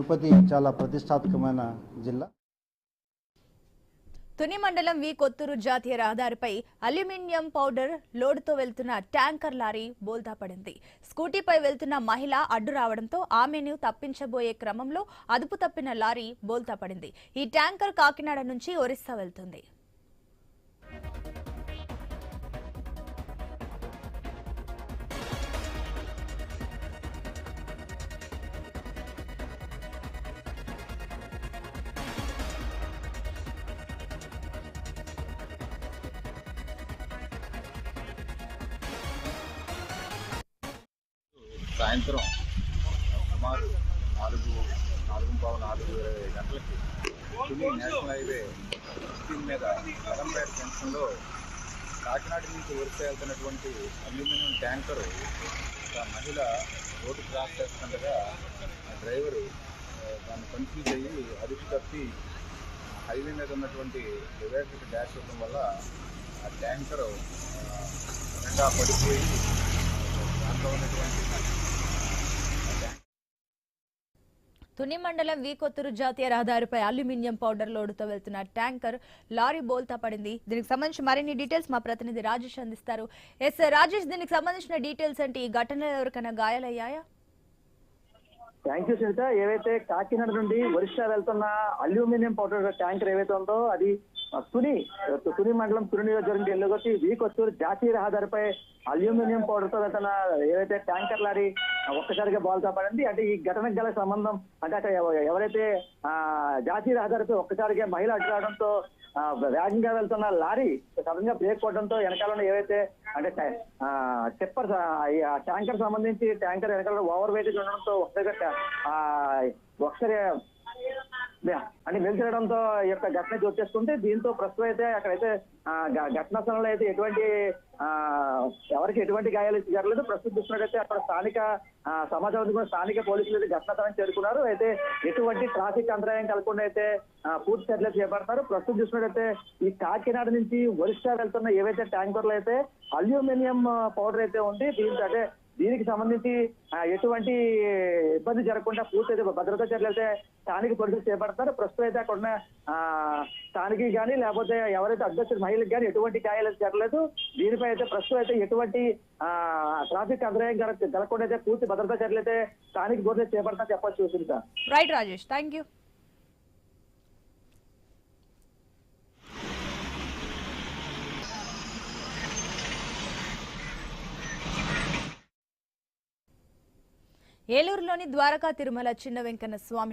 తిరుపతి చాలా ప్రతిష్టాత్మకమైన జిల్లా. తుని మండలం వి కొత్తూరు జాతీయ రహదారిపై అల్యూమినియం పౌడర్ లోడుతో వెళ్తున్న ట్యాంకర్ లారీ బోల్తా పడింది. స్కూటీపై వెళ్తున్న మహిళ అడ్డు రావడంతో ఆమెను తప్పించబోయే క్రమంలో అదుపు తప్పిన లారీ బోల్తా పడింది. ఈ ట్యాంకర్ కాకినాడ నుంచి ఒరిస్సా వెళ్తుంది. సాయంత్రం సుమారు నాలుగు నాలుగు పావు నాలుగు ఇరవై గంటలకి తుని నేషనల్ హైవే స్కీమ్ మీద కలంపేట జంక్షన్లో కాకినాడ నుంచి వరుస వెళ్తున్నటువంటి అల్యూమినియం ట్యాంకరు ఒక మహిళ రోడ్డు క్రాస్ చేస్తుండగా ఆ డ్రైవరు దాన్ని కన్ఫ్యూజ్ అయ్యి అదుపు తప్పి హైవే మీద ఉన్నటువంటి డివైడర్కి డ్యాష్ ఇవ్వడం వల్ల ఆ ట్యాంకరు నిండా పడిపోయి దాంట్లో ఉన్నటువంటి తుని మండలం వీకొత్తూరు జాతీయ రహదారిపై అల్యూమినియం పౌడర్ లోడుతో వెళ్తున్న ట్యాంకర్ లారీ బోల్తా పడింది. దీనికి సంబంధించి మరిన్ని డీటెయిల్స్ మా ప్రతినిధి రాజేష్ అందిస్తారు. ఎస్ రాజేష్ దీనికి సంబంధించిన డీటెయిల్స్ అంటే ఈ ఘటనలో ఎవరికైనా గాయాలయ్యాయా? Thank you Sunitha. ఏవైతే కాకినాడ నుండి ఒరిస్సా వెళ్తున్న అల్యూమినియం పౌడర్ ట్యాంకర్ ఏవైతే ఉందో అది తుని తుని మండలం తుని నియోజకవర్గం ఎల్లుగొచ్చి వి కొత్తూరు జాతీయ రహదారిపై అల్యూమినియం పౌడర్తో వెళ్తున్న ఏవైతే ట్యాంకర్ లారీ ఒక్కసారిగా బాల్తో పడింది అంటే ఈ ఘటనకు గల సంబంధం అంటే అక్కడ ఎవరైతే ఆ జాతీయ రహదారిపై ఒక్కసారిగా మహిళ అడ్డు రావడంతో ఆ, వేగంగా వెళ్తున్న లారీ సడన్గా బ్రేక్ కొట్టడంతో వెనకాల ఏవైతే అంటే టిప్పర్ ట్యాంకర్ సంబంధించి ట్యాంకర్ వెనకాల ఓవర్ వెయిట్ ఉండడంతో ఒకసారిగా ఆ, ఒకసారి అని వెళ్తిరడంతో యొక్క ఘటన చోటు దీంతో ప్రస్తుతం అయితే అక్కడైతే ఘటనా స్థలంలో అయితే ఎటువంటి ఆ, ఎవరికి ఎటువంటి గాయాలు జరగలేదు. ప్రస్తుతం చూసినట్టయితే అక్కడ స్థానిక సమాజం సమాచారం స్థానిక పోలీసులు అయితే ఘటనా స్థలం చేరుకున్నారు. అయితే ఎటువంటి ట్రాఫిక్ అంతరాయం కలగకుండా అయితే పూర్తి చర్యలు చేపడతారు. ప్రస్తుతం చూసినట్టయితే ఈ కాకినాడ నుంచి ఒరిస్సా వెళ్తున్న ఏవైతే ట్యాంకర్లు అయితే అల్యూమినియం పౌడర్ అయితే ఉంది. దీంతో అంటే దీనికి సంబంధించి ఎటువంటి ఇబ్బంది జరగకుండా పూర్తి అయితే భద్రతా చర్యలు అయితే స్థానిక పోలీసులు చేపడతారు. ప్రస్తుతం అయితే అక్కడ ఉన్న ఆ, స్థానికి కానీ లేకపోతే ఎవరైతే అధ్యక్షుడు మహిళలకు కానీ ఎటువంటి గాయాలు అయితే జరగలేదు. దీనిపై అయితే ప్రస్తుతం అయితే ఎటువంటి ఆ, ట్రాఫిక్ అంతరాయం జరగ- జరగకుండా అయితే పూర్తి భద్రతా చర్యలు అయితే స్థానిక పోలీసులు చేపడతా చెప్పొచ్చు sir right Rajesh thank you ఏలూరులోని Dwaraka Tirumala చిన్న వెంకన్న స్వామి